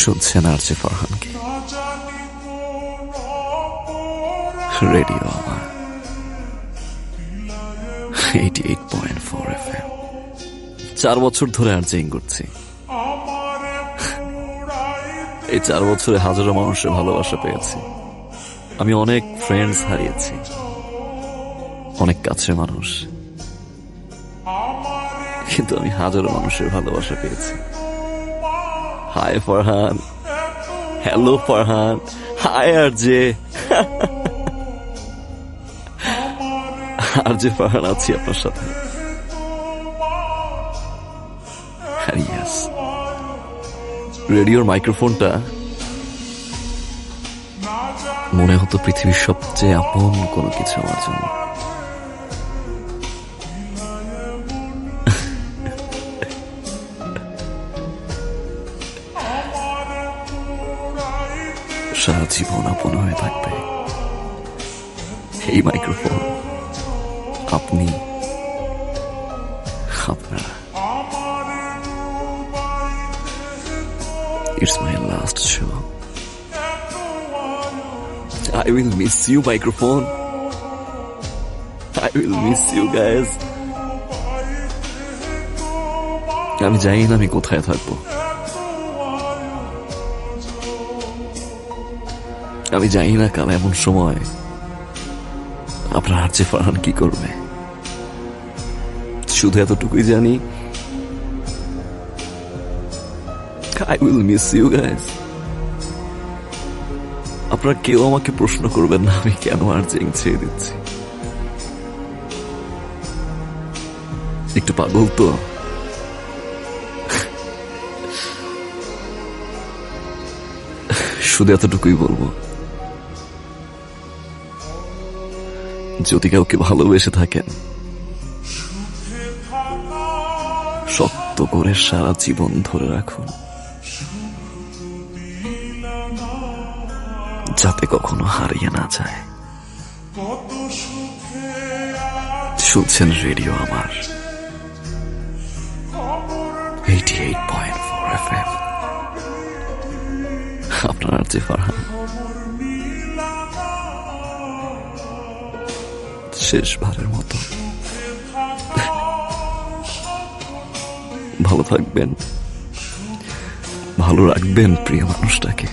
শুনছেন আর যে ফারহানকে। রেডিও আমার। Eighty eight point four F M চার বছর ধরে আর্জিং করছি। এই চার বছরে হাজারো মানুষের ভালোবাসা পেয়েছি। আমি অনেক ফ্রেন্ডস হারিয়েছি। অনেক কাছের মানুষ। কিন্তু আমি হাজারো মানুষের ভালোবাসা পেয়েছি। Hi Farhan hello Farhan hi আর যে আর যে ফরহান আছি আপনার সাথে। রেডিওর মাইক্রোফোনটা মনে হতো পৃথিবীর সবচেয়ে আপন কোনো কিছু আমার জন্য। সারা জীবন আপন হয়ে থাকবে এই মাইক্রোফোন আপনি It's my last show. I will miss you, microphone. I will miss you, guys. আমি জানি না আমি কোথায় থাকব আমি জানি না কাল এমন সময় আপনার হাতে ফারহান কি করবে। শুধু এতটুকুই জানি I will miss you guys. আপনারা কেউ আমাকে প্রশ্ন করবেন না, আমি কেন আর জেং ছেড়ে দিচ্ছি। একটু পাগল তো। শুধু এতটুকুই বলব। যদি কাউকে ভালোবেসে থাকেন, শক্ত করে সারা জীবন ধরে রাখুন। যাতে কখনো হারিয়ে না যায়। শুনছেন রেডিও আমার eighty eight point four F M আপনার যে ফারহান। শেষবারের মতো। ভালো থাকবেন। ভালো রাখবেন প্রিয় মানুষটাকে।